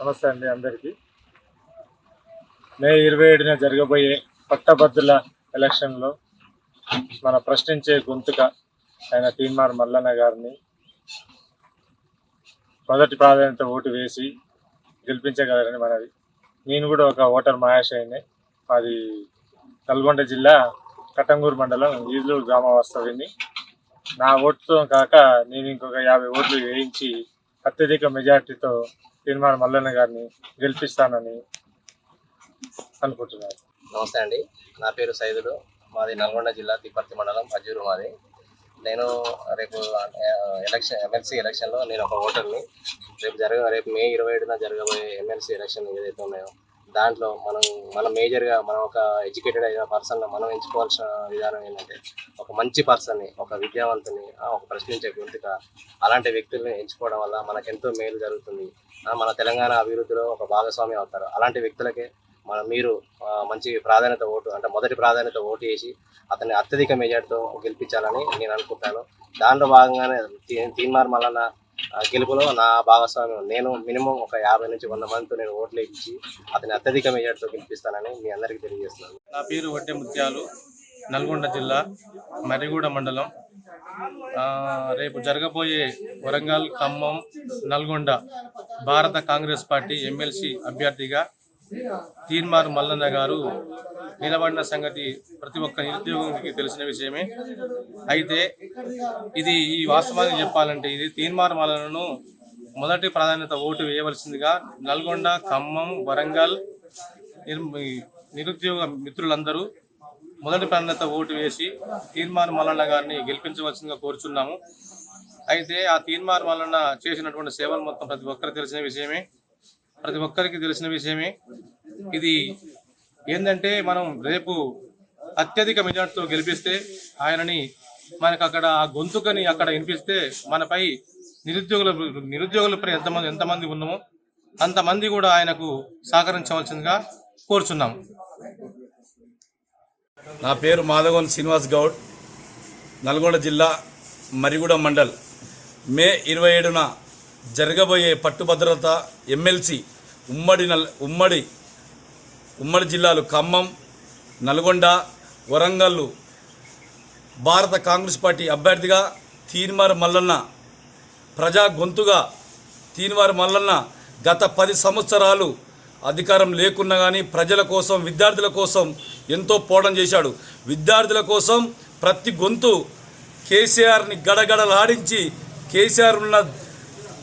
నమస్తే అండి అందరికీ. మే ఇరవై ఏడున జరగబోయే పట్టభద్రుల ఎలక్షన్లో మన ప్రశ్నించే గొంతుక ఆయన తీన్మార్ మల్లన్న గారిని మొదటి ప్రాధాన్యత ఓటు వేసి గెలిపించగలరని మనది నేను కూడా ఒక ఓటర్ మహాశయనే మాది నల్గొండ జిల్లా కట్టంగూరు మండలం ఈదులూరు గ్రామ వాస్తవ్యని నా ఓటుతో కాక నేను ఇంకొక యాభై ఓట్లు వేయించి అత్యధిక మెజార్టీతో తీర్మాన మల్లన్న గారిని గెలిపిస్తానని అనుకుంటున్నాను నమస్తే అండి. నా పేరు సైదులు. మాది నల్గొండ జిల్లా తిప్పర్తి మండలం అజూరు మాది. నేను రేపు ఎలక్షన్ ఎమ్మెల్సీ ఎలక్షన్లో నేను ఒక ఓటర్ని. రేపు జరగ రేపు మే ఇరవై ఏడున జరగబోయే ఎమ్మెల్సీ ఎలక్షన్ ఏదైతే ఉన్నాయో దాంట్లో మనం మనం మేజర్గా మనం ఒక ఎడ్యుకేటెడ్ అయిన పర్సన్ మనం ఎంచుకోవాల్సిన విధానం ఏంటంటే ఒక మంచి పర్సన్ని ఒక విద్యావంతుని ఒక ప్రశ్నించే గొంతుక అలాంటి వ్యక్తుల్ని ఎంచుకోవడం వల్ల మనకు ఎంతో మేలు జరుగుతుంది. మన తెలంగాణ అభివృద్ధిలో ఒక భాగస్వామి అవుతారు. అలాంటి వ్యక్తులకే మన మీరు మంచి ప్రాధాన్యత ఓటు అంటే మొదటి ప్రాధాన్యత ఓటు వేసి అతన్ని అత్యధిక మెజార్టీతో గెలిపించాలని నేను అనుకుంటాను. దాంట్లో భాగంగానే తీన్మార్ మల్లన్న గెలుపులో నా భాగస్వామ్యం. నేను మినిమం ఒక యాభై నుంచి వంద మందితో నేను ఓట్లు ఇచ్చి అతని అత్యధిక మెజార్టీతో గెలిపిస్తానని మీ అందరికీ తెలియజేస్తున్నాను. నా పేరు వడ్డే ముత్యాలు నల్గొండ జిల్లా మర్రిగూడ మండలం. రేపు జరగబోయే వరంగల్ ఖమ్మం నల్గొండ భారత కాంగ్రెస్ పార్టీ ఎమ్మెల్సీ అభ్యర్థిగా తీన్మార్ మల్లన్న గారు నిలబడిన సంగతి ప్రతి ఒక్క నిరుద్యోగికి తెలిసిన విషయమే. అయితే ఇది ఈ వాస్తవాన్ని చెప్పాలంటే ఇది తీన్మార్ మల్లన్నను మొదటి ప్రాధాన్యత ఓటు వేయవలసిందిగా నల్గొండ ఖమ్మం వరంగల్ నిరుద్యోగ మిత్రులందరూ మొదటి ప్రాధాన్యత ఓటు వేసి తీర్మార్ మల్లన్న గారిని గెలిపించవలసిందిగా కోరుచున్నాము. అయితే ఆ తీర్మార్ మల్లన్న చేసినటువంటి సేవలు మొత్తం ప్రతి ఒక్కరికి తెలిసిన విషయమే. ప్రతి ఒక్కరికి తెలిసిన విషయమే. ఇది ఏంటంటే మనం రేపు అత్యధిక మెజార్టీతో గెలిపిస్తే ఆయనని మనకు అక్కడ ఆ గొంతుకని అక్కడ వినిపిస్తే మనపై నిరుద్యోగుల నిరుద్యోగులపై ఎంతమంది ఎంతమంది ఉన్నామో అంతమంది కూడా ఆయనకు సహకరించవలసిందిగా కోరుచున్నాం. నా పేరు మాధవన్ శ్రీనివాస్ గౌడ్ నల్గొండ జిల్లా మరిగూడ మండల్. మే ఇరవై ఏడున జరగబోయే పట్టుభద్రత ఎమ్మెల్సీ ఉమ్మడి నల్ ఉమ్మడి ఉమ్మడి జిల్లాలు ఖమ్మం నల్గొండ వరంగల్ భారత కాంగ్రెస్ పార్టీ అభ్యర్థిగా తీన్మార్ మల్లన్న ప్రజా గొంతుగా తీన్మార్ మల్లన్న గత పది సంవత్సరాలు అధికారం లేకున్నా కానీ ప్రజల కోసం విద్యార్థుల కోసం ఎంతో పోవడం చేశాడు. విద్యార్థుల కోసం ప్రతి గొంతు కేసీఆర్ని గడగడలాడించి కేసీఆర్ ఉన్న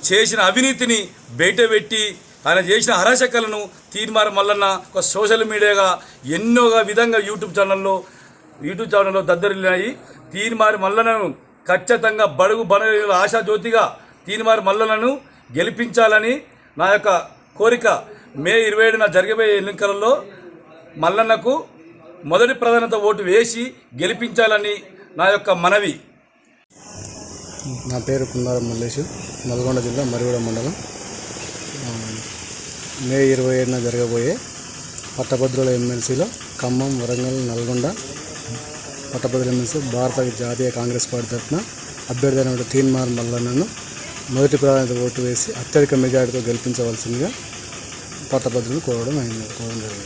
చేసిన అవినీతిని బయటపెట్టి ఆయన చేసిన అరాచకలను తీర్మార మల్లన్న ఒక సోషల్ మీడియాగా ఎన్నోగా విధంగా యూట్యూబ్ ఛానల్లో యూట్యూబ్ ఛానల్లో దద్దరిల్లాయి. తీర్మారి మల్లనను ఖచ్చితంగా బడుగు బడుగు ఆశాజ్యోతిగా తీర్మారి మల్లనను గెలిపించాలని నా యొక్క కోరిక. మే ఇరవై ఏడున జరగబోయే ఎన్నికలలో మల్లన్నకు మొదటి ప్రధానత ఓటు వేసి గెలిపించాలని నా యొక్క మనవి. నా పేరు కుందారం మల్లేష్ నల్గొండ జిల్లా మరిగూడ మండలం. మే ఇరవై ఏడున జరగబోయే పట్టభద్రుల ఎమ్మెల్సీలో ఖమ్మం వరంగల్ నల్గొండ పట్టభద్రుల ఎమ్మెల్సీ భారత జాతీయ కాంగ్రెస్ పార్టీ తరఫున అభ్యర్థి అయినటువంటి తీన్మార్ మల్లన్నను మొదటి ప్రాధాన్యత ఓటు వేసి అత్యధిక మెజార్టీతో గెలిపించవలసిందిగా పట్టభద్రులు కోరడం అయింది కోరడం జరిగింది.